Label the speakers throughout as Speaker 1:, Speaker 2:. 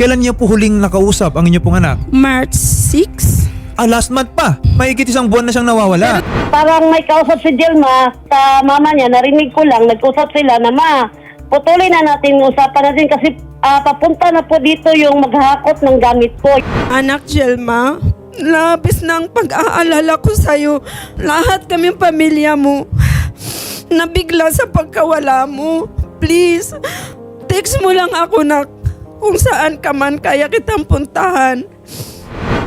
Speaker 1: Kailan niyo po huling nakausap ang inyo pong anak?
Speaker 2: March 6.
Speaker 1: Ah, last month pa. Mahigit isang buwan na siyang nawawala.
Speaker 3: Parang may kausap si Jelma sa mama niya, narinig ko lang, nag-usap sila na ma, putulin na natin yung usapan natin kasi ah, papunta na po dito yung maghakot ng gamit ko.
Speaker 2: Anak Jelma, labis na ang pag-aalala ko sa'yo. Lahat kaming pamilya mo. Nabigla sa pagkawala mo. Please, text mo lang ako na kung saan ka man kaya kitang puntahan.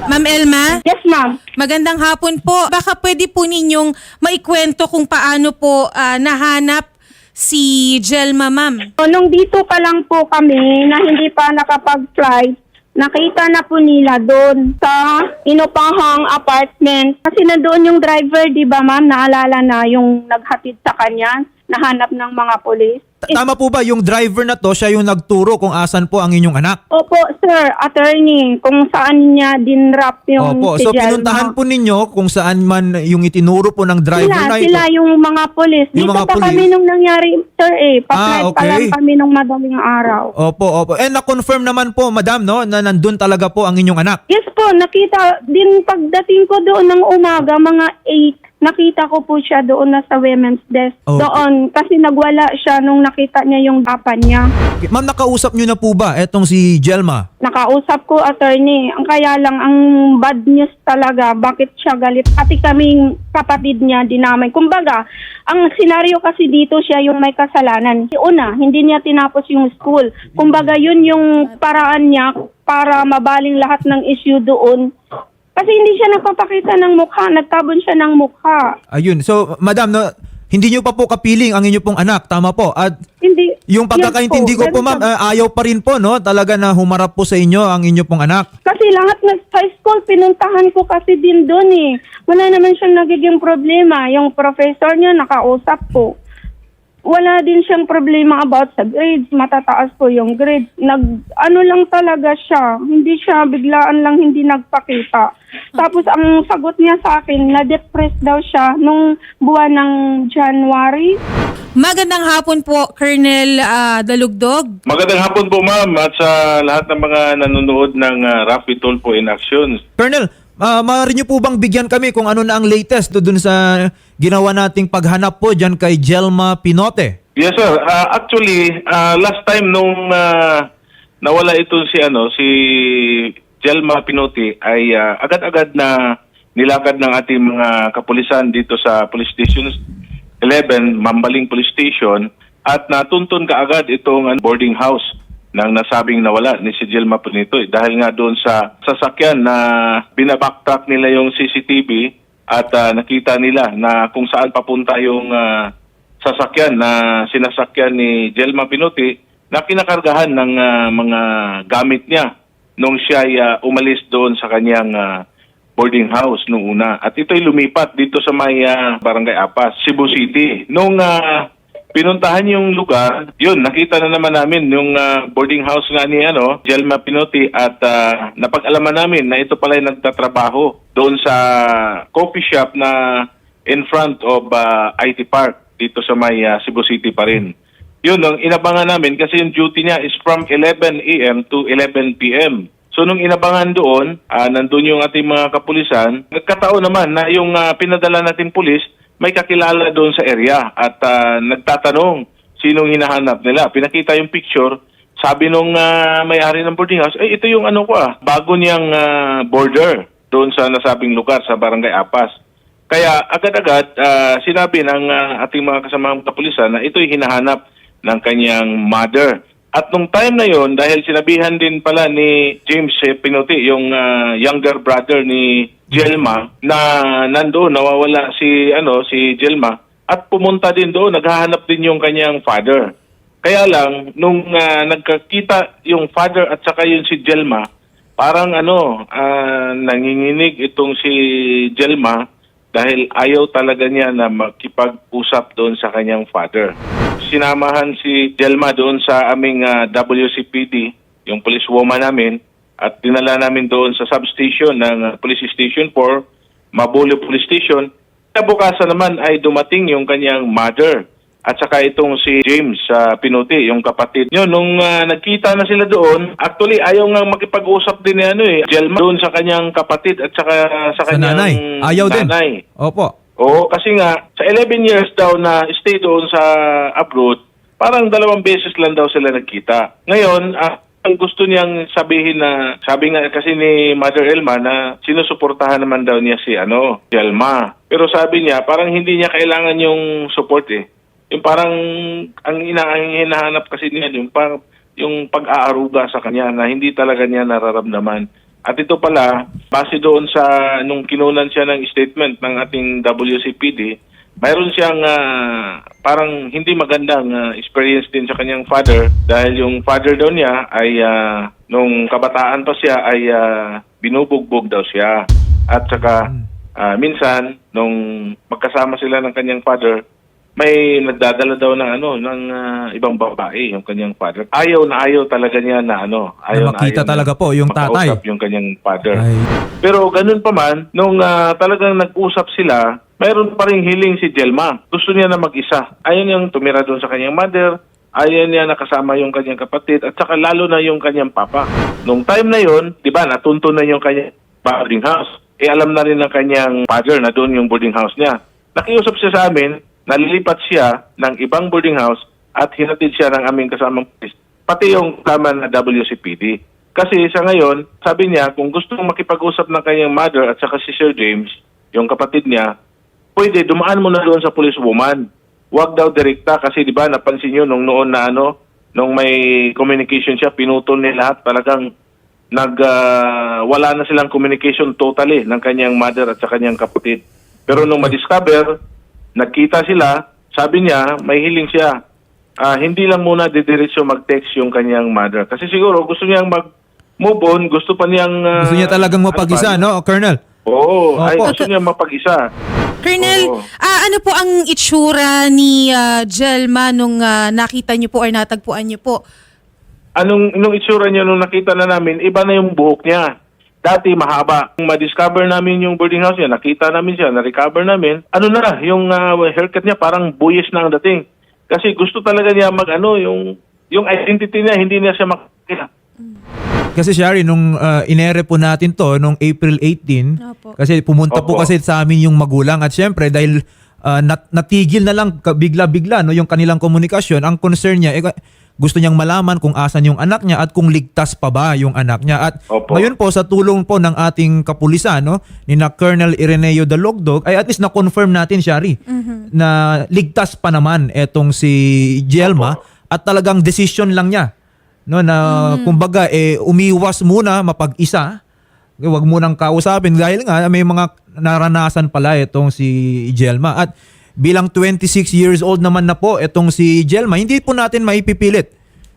Speaker 4: Ma'am Elma,
Speaker 3: Yes, ma'am.
Speaker 4: magandang hapon po. Baka pwede po ninyong maikwento kung paano po ah, nahanap si Jelma, ma'am.
Speaker 5: So, nung dito pa lang po kami na hindi pa nakapag-flight, nakita na po nila doon sa inupahang apartment. Kasi nandoon yung driver, di ba ma'am, naalala na yung naghatid sa kanya, nahanap ng mga polis.
Speaker 1: Tama po ba yung driver na to, siya yung nagturo kung asan po ang inyong anak?
Speaker 5: Opo, sir, attorney, kung saan niya dinrap yung
Speaker 1: Opo,
Speaker 5: si
Speaker 1: so
Speaker 5: Jelma.
Speaker 1: pinuntahan po ninyo kung saan man yung itinuro po ng driver
Speaker 5: Sila,
Speaker 1: na ito.
Speaker 5: sila yung mga polis.
Speaker 1: Yung
Speaker 5: Dito
Speaker 1: mga
Speaker 5: pa
Speaker 1: polis?
Speaker 5: kami nung nangyari, sir eh. Pa-flight
Speaker 1: Ah,
Speaker 5: pa lang
Speaker 1: okay.
Speaker 5: kami nung madaling araw.
Speaker 1: Opo, opo. Eh, na-confirm naman po, madam, no, na nandun talaga po ang inyong anak.
Speaker 5: Yes po, nakita din pagdating ko doon ng umaga, mga 8, nakita ko po siya doon na sa women's desk.
Speaker 1: Okay.
Speaker 5: Doon, kasi nagwala siya nung nakita niya yung apan niya.
Speaker 1: Okay. Ma'am, nakausap nyo na po ba etong si Jelma?
Speaker 5: Nakausap ko, attorney. Ang kaya lang, ang bad news talaga, bakit siya galit? Pati kaming kapatid niya dinamay. Kumbaga, ang senaryo kasi dito siya yung may kasalanan. Una, hindi niya tinapos yung school. Kumbaga, yun yung paraan niya para mabaling lahat ng issue doon. Kasi hindi siya nagpapakita ng mukha, nagtabon siya ng mukha.
Speaker 1: Ayun. So, madam, no, hindi nyo pa po kapiling ang inyo pong anak. Tama po. At
Speaker 5: Hindi.
Speaker 1: yung pagkakaintindi ko po, ma'am, ah, ayaw pa rin po, no? Talaga na humarap po sa inyo ang inyo pong anak.
Speaker 5: Kasi lahat ng high school, pinuntahan ko kasi din doon eh. Wala naman siyang nagiging problema. Yung professor niya, nakausap ko. Wala din siyang problema about sa grades. Matataas po yung grades. Nag, ano lang talaga siya. Hindi siya biglaan lang hindi nagpakita. Tapos ang sagot niya sa akin, na-depress daw siya nung buwan ng January.
Speaker 4: Magandang hapon po, Colonel ah, Dalugdog.
Speaker 6: Magandang hapon po ma'am at sa lahat ng mga nanonood ng uh, Rapid Tulpo in Action.
Speaker 1: Colonel, uh, maaari nyo po bang bigyan kami kung ano na ang latest doon sa ginawa nating paghanap po dyan kay Jelma Pinote?
Speaker 6: Yes sir, Ah, actually ah, last time nung ah, nawala ito si ano si Jelma Pinotti ay ah, agad-agad na nilakad ng ating mga kapulisan dito sa Police Station 11, Mambaling Police Station at natuntun kaagad itong boarding house ng nasabing nawala ni si Jelma Pinotti dahil nga doon sa sasakyan na binabacktrack nila yung CCTV at ah, nakita nila na kung saan papunta yung ah, sasakyan na sinasakyan ni Jelma Pinuti na kinakargahan ng ah, mga gamit niya nung siya ay ah, umalis doon sa kanyang ah, boarding house nung una. At ito'y lumipat dito sa may ah, Barangay Apas, Cebu City. Nung ah, pinuntahan yung lugar, yun, nakita na naman namin yung ah, boarding house nga ni ano, Jelma Pinuti at ah, napag-alaman namin na ito pala ay nagtatrabaho doon sa coffee shop na in front of ah, IT Park dito sa may ah, Cebu City pa rin. Yun, nung inabangan namin kasi yung duty niya is from 11 a.m. to 11 p.m. So nung inabangan doon, ah, nandun yung ating mga kapulisan, nagkataon naman na yung ah, pinadala nating pulis may kakilala doon sa area at ah, nagtatanong sinong hinahanap nila. Pinakita yung picture, sabi nung ah, may-ari ng boarding house, eh ito yung ano ko ah, bago niyang ah, border doon sa nasabing lugar sa Barangay Apas. Kaya agad-agad ah, sinabi ng ah, ating mga kasamang kapulisan na ito'y hinahanap ng kanyang mother. At nung time na yon dahil sinabihan din pala ni James eh, Pinuti, yung ah, younger brother ni Jelma, na nandoon, nawawala si, ano, si Jelma, at pumunta din doon, naghahanap din yung kanyang father. Kaya lang, nung ah, nagkakita yung father at saka yung si Jelma, parang ano, ah, nanginginig itong si Jelma dahil ayaw talaga niya na makipag-usap doon sa kanyang father. Sinamahan si Jelma doon sa aming ah, WCPD, yung police woman namin, at dinala namin doon sa substation ng ah, Police Station 4, Mabolo Police Station. Kabukasan naman ay dumating yung kanyang mother at saka itong si James sa Pinuti, yung kapatid nyo. Nung ah, nagkita na sila doon, actually ayaw nga makipag-usap din ni ano eh, Jelma doon sa kanyang kapatid at saka sa
Speaker 1: Sa
Speaker 6: kanyang
Speaker 1: nanay. Ayaw din.
Speaker 6: nanay.
Speaker 1: Opo.
Speaker 6: Oo, kasi nga, sa 11 years daw na stay doon sa abroad, parang dalawang beses lang daw sila nagkita. Ngayon, ah, ang gusto niyang sabihin na, sabi nga kasi ni Mother Elma na sinusuportahan naman daw niya si ano, si Elma. Pero sabi niya, parang hindi niya kailangan yung support eh. Yung parang, ang, ina, ang hinahanap kasi niya, yung, pang, yung pag-aaruga sa kanya na hindi talaga niya nararamdaman. At ito pala, base doon sa nung kinunan siya ng statement ng ating WCPD, mayroon siyang ah, parang hindi magandang ah, experience din sa kanyang father dahil yung father daw niya ay ah, nung kabataan pa siya ay ah, binubugbog daw siya. At saka ah, minsan nung magkasama sila ng kanyang father, may nagdadala daw ng ano ng ah, ibang babae yung kanyang father. Ayaw na ayaw talaga niya na ano, ayaw
Speaker 1: Na makita
Speaker 6: ayaw
Speaker 1: talaga po yung tatay.
Speaker 6: makausap yung kanyang father.
Speaker 1: Ay.
Speaker 6: Pero ganun pa man, nung ah, talagang nag-usap sila, mayroon pa rin hiling si Jelma. Gusto niya na mag-isa. Ayaw niyang tumira doon sa kanyang mother, ayaw niya nakasama yung kanyang kapatid, at saka lalo na yung kanyang papa. Nung time na yon, di ba, natunto na yung kanyang boarding house. Eh alam na rin ng kanyang father na doon yung boarding house niya. Nakiusap siya sa amin, nalilipat siya ng ibang boarding house at hinatid siya ng aming kasamang police, pati yung tama na WCPD. Kasi sa ngayon, sabi niya, kung gusto makipag-usap ng kanyang mother at saka si Sir James, yung kapatid niya, pwede, dumaan mo na doon sa policewoman. Huwag daw direkta kasi di ba napansin niyo nung noon na ano, nung may communication siya, pinutol niya lahat, talagang nag ah, wala na silang communication totally ng kanyang mother at sa kanyang kapatid. Pero nung ma-discover, nagkita sila, sabi niya, may hiling siya. Ah, hindi lang muna didiretso mag-text yung kanyang mother. Kasi siguro gusto niyang mag-move on, gusto pa niyang... ah,
Speaker 1: Gusto niya talagang mapag-isa,
Speaker 6: ano
Speaker 1: no, Colonel?
Speaker 6: Oo, ay
Speaker 1: Opo.
Speaker 6: gusto niya mapag-isa.
Speaker 4: Colonel,
Speaker 6: Oo.
Speaker 4: ah, ano po ang itsura ni ah, Jelma nung ah, nakita niyo po or natagpuan niyo po?
Speaker 6: Anong nung itsura niya nung nakita na namin, iba na yung buhok niya. Dati mahaba. Nung ma-discover namin yung boarding house niya, nakita namin siya, na-recover namin. Ano na, yung ah, haircut niya parang buyis na ang dating. Kasi gusto talaga niya mag ano, yung yung identity niya, hindi niya siya makakita.
Speaker 1: Kasi Shari, nung uh, inere po natin to, nung April 18,
Speaker 4: Opo.
Speaker 1: kasi pumunta po
Speaker 6: Opo.
Speaker 1: kasi sa amin yung magulang at syempre dahil uh, nat- natigil na lang bigla-bigla no, yung kanilang komunikasyon, ang concern niya, eh, gusto niyang malaman kung asan yung anak niya at kung ligtas pa ba yung anak niya. At
Speaker 6: Opo.
Speaker 1: ngayon po sa tulong po ng ating kapulisan, no, ni na Colonel Ireneo Dalogdog, ay at least na-confirm natin, Shari, na ligtas pa naman etong si Jelma at talagang decision lang niya no na kumbaga eh umiwas muna mapag-isa. Eh, wag mo nang kausapin dahil nga may mga naranasan pala itong si Jelma. At bilang 26 years old naman na po itong si Jelma hindi po natin maipipilit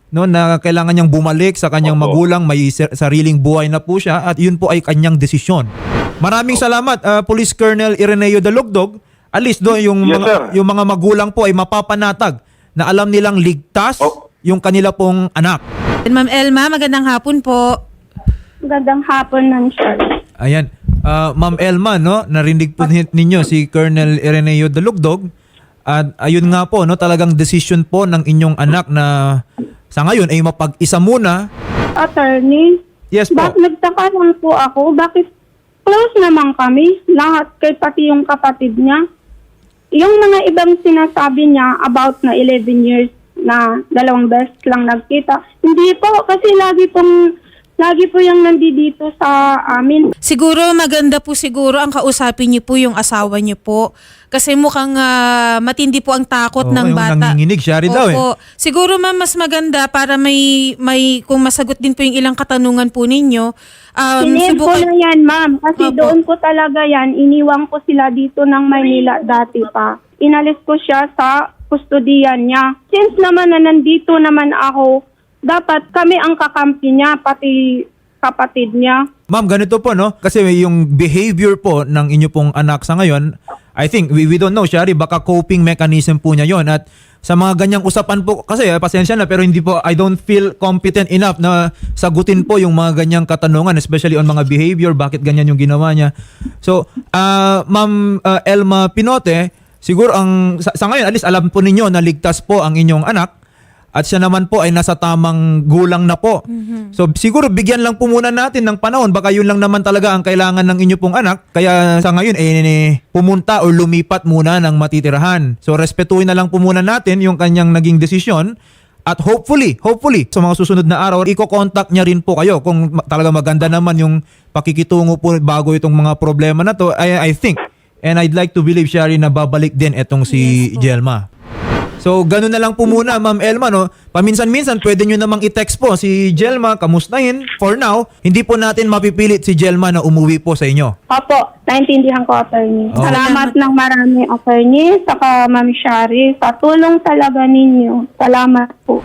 Speaker 1: no na kailangan niyang bumalik sa kanyang
Speaker 6: Opo.
Speaker 1: magulang may sar- sariling buhay na po siya at yun po ay kanyang desisyon maraming salamat uh, Police Colonel Ireneo Dalugdog at least do yung
Speaker 6: Yes,
Speaker 1: mga
Speaker 6: sir.
Speaker 1: yung mga magulang po ay mapapanatag na alam nilang ligtas
Speaker 6: Oh.
Speaker 1: yung kanila pong anak
Speaker 4: And Ma'am Elma, magandang hapon po.
Speaker 5: Magandang hapon, Ma'am Shirley.
Speaker 1: Ayan. Ah, Ma'am Elma, no, narinig po ni- ninyo si Colonel Ireneo Dalugdog. At ayun nga po, no, talagang decision po ng inyong anak na sa ngayon ay mapag-isa muna.
Speaker 5: Attorney,
Speaker 1: Yes po.
Speaker 5: bak nagtaka lang po ako, bakit close naman kami, lahat kay pati yung kapatid niya. Yung mga ibang sinasabi niya about na 11 years na dalawang beses lang nagkita. Hindi po, kasi lagi pong, lagi po yung nandito sa amin.
Speaker 4: Siguro maganda po siguro ang kausapin niyo po yung asawa niyo po. Kasi mukhang ah, matindi po ang takot
Speaker 1: Oo,
Speaker 4: ng
Speaker 1: yung
Speaker 4: bata.
Speaker 1: nanginginig, siya rin daw eh.
Speaker 4: Opo. Siguro ma'am mas maganda para may may kung masagot din po yung ilang katanungan po ninyo. Um,
Speaker 5: Sinave ko
Speaker 4: subukan-
Speaker 5: na yan, ma'am. Kasi
Speaker 4: Opo.
Speaker 5: doon ko talaga yan, iniwang ko sila dito ng Maynila dati pa. Inalis ko siya sa kustodiyan niya. Since naman na nandito naman ako, dapat kami ang kakampi niya, pati kapatid niya.
Speaker 1: Ma'am, ganito po, no? Kasi yung behavior po ng inyo pong anak sa ngayon, I think, we, we don't know, Shari, baka coping mechanism po niya yon At sa mga ganyang usapan po, kasi eh, pasensya na, pero hindi po, I don't feel competent enough na sagutin po yung mga ganyang katanungan, especially on mga behavior, bakit ganyan yung ginawa niya. So, ah Ma'am ah, Elma Pinote, siguro ang sa, sa ngayon at least alam po ninyo na ligtas po ang inyong anak at siya naman po ay nasa tamang gulang na po. So siguro bigyan lang po muna natin ng panahon baka yun lang naman talaga ang kailangan ng inyo pong anak kaya sa ngayon eh pumunta o lumipat muna ng matitirahan. So respetuhin na lang po muna natin yung kanyang naging desisyon at hopefully, hopefully, sa mga susunod na araw, i-contact niya rin po kayo kung talaga maganda naman yung pakikitungo po bago itong mga problema na to. I, I think, and I'd like to believe, Shari, na babalik din etong si Jelma. So, ganun na lang po muna, Ma'am Elma, no? Paminsan-minsan, pwede nyo namang i-text po si Jelma, kamustahin. For now, hindi po natin mapipilit si Jelma na umuwi po sa inyo.
Speaker 5: Opo, naintindihan ko, attorney.
Speaker 1: Oh.
Speaker 5: Salamat ng marami, attorney, saka Ma'am Shari, sa tulong talaga ninyo. Salamat po.